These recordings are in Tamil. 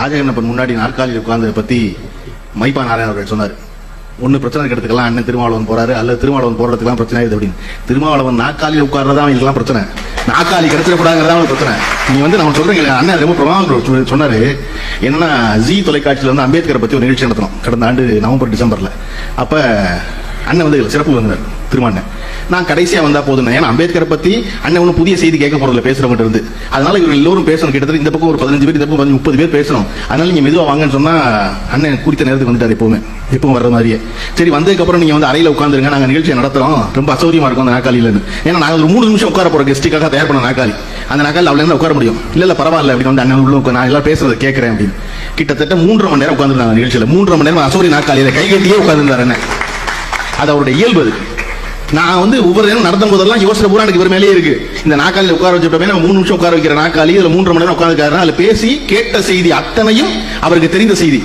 ராஜகண்ணப்பன் முன்னாடி நாற்காலியில் உட்கார்ந்ததை பத்தி மைப்பா நாராயணன் அவர்கள் சொன்னார். ஒன்று பிரச்சனை இருக்கிறதுக்கெல்லாம் அண்ணன் திருமாவளவன் போறாரு அல்லது திருமாவளவன் போறதுக்கெல்லாம் பிரச்சனை ஆகுது அப்படின்னு. திருமாவளவன் நாற்காலியில் உட்கார்றதா அவங்களுக்குலாம் பிரச்சனை. நாற்காலி கிடைச்சிடக்கூடாங்கிறதா அவனுக்கு பிரச்சனை. நீ வந்து நம்ம சொல்றீங்க அண்ணன் ரொம்ப பிரபாவம் சொன்னாரு. என்னன்னா ஜி தொலைக்காட்சியில வந்து அம்பேத்கரை பத்தி ஒரு நிகழ்ச்சி நடத்தணும். கடந்த ஆண்டு நவம்பர் டிசம்பர்ல. அப்ப அண்ணன் வந்து சிறப்பு வந்தார் திருமாண்ணன் நான் கடைசியா வந்தா போதும் ஏன்னா அம்பேத்கரை பத்தி அண்ணன் ஒன்றும் புதிய செய்தி கேட்க போறதுல பேசுறவங்க இருந்து. அதனால இவங்க எல்லோரும் பேசணும். கிட்டத்தட்ட இந்த பக்கம் ஒரு பதினஞ்சு பேர் இந்த பக்கம் முப்பது பேர் பேசணும். அதனால நீங்க மெதுவா வாங்கன்னு சொன்னா அண்ணன் குறித்த நேரத்துக்கு வந்துட்டார் எப்பவுமே. எப்பவும் வர்ற மாதிரியே. சரி வந்ததுக்கு அப்புறம் நீங்க வந்து அறையில உட்காந்துருங்க நாங்க நிகழ்ச்சியை நடத்துறோம். ரொம்ப அசௌரியமா இருக்கும் அந்த நாக்காளியில இருந்து. ஏன்னா நாங்க ஒரு மூணு நிமிஷம் உட்கார போற கெஸ்ட்டுக்காக தயார் பண்ண நாக்காளி அந்த நாற்காலி அவ்வளவு உட்கார முடியும்? இல்ல இல்ல பரவாயில்ல அப்படி வந்து அண்ணன் உள்ள நான் எல்லாம் பேசுறதை கேட்கறேன் அப்படின்னு. கிட்டத்தட்ட மூன்றரை மணி நேரம் உட்காந்துருந்தாங்க நிகழ்ச்சியில. மூன்றரை மணி நேரம் அசௌரி நாக்காளியில கை கட்டியே உட்காந்துருந்தாரு அண்ணன். அது அவருடைய இயல்பு அது. நான் வந்து ஒவ்வொரு நேரம் நடந்த போதெல்லாம் யோசனை பூரா எனக்கு இவர் மேலேயே இருக்கு. இந்த நாக்காளியில் உட்கார வச்சுட்டோமே நம்ம மூணு நிமிஷம் உட்கார வைக்கிற நாக்காளி இதில் மூன்று மணி நேரம் உட்காந்துருக்காரு அதில் பேசி கேட்ட செய்தி அத்தனையும் அவருக்கு தெரிந்த செய்தி.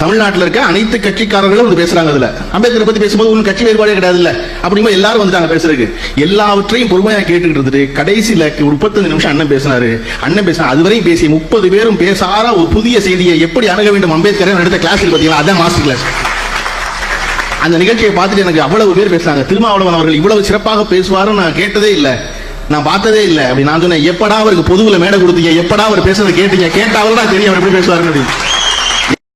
தமிழ்நாட்டில் இருக்க அனைத்து கட்சிக்காரர்களும் வந்து பேசுறாங்க அதுல. அம்பேத்கரை பத்தி பேசும்போது ஒன்றும் கட்சி வேறுபாடே கிடையாது இல்ல அப்படிங்கும்போது எல்லாரும் வந்துட்டாங்க பேசுறதுக்கு. எல்லாவற்றையும் பொறுமையா கேட்டுக்கிட்டு இருந்துட்டு கடைசியில முப்பத்தஞ்சு நிமிஷம் அண்ணன் பேசினாரு. அண்ணன் பேசினா அதுவரையும் பேசி முப்பது பேரும் பேசாத ஒரு புதிய செய்தியை எப்படி அணுக வேண்டும் அம்பேத்கரை எடுத்த கிளாஸ் பாத்தீங்களா அதான் மாஸ்டர் கிளாஸ் அந்த நிகழ்ச்சியை பார்த்துட்டு எனக்கு அவ்வளவு பேர் பேசுறாங்க திருமாவளவன் அவர்கள் இவ்வளவு சிறப்பாக பேசுவாருன்னு நான் கேட்டதே இல்ல. நான் பார்த்ததே இல்ல. அப்படி நான் சொன்னேன் எப்படா அவருக்கு பொதுவில் மேடை கொடுத்தீங்க? எப்படா அவர் பேசுறதை கேட்டீங்க? கேட்டாவது தெரியும் அவர் எப்படி பேசுவாருன்னு அப்படின்னு.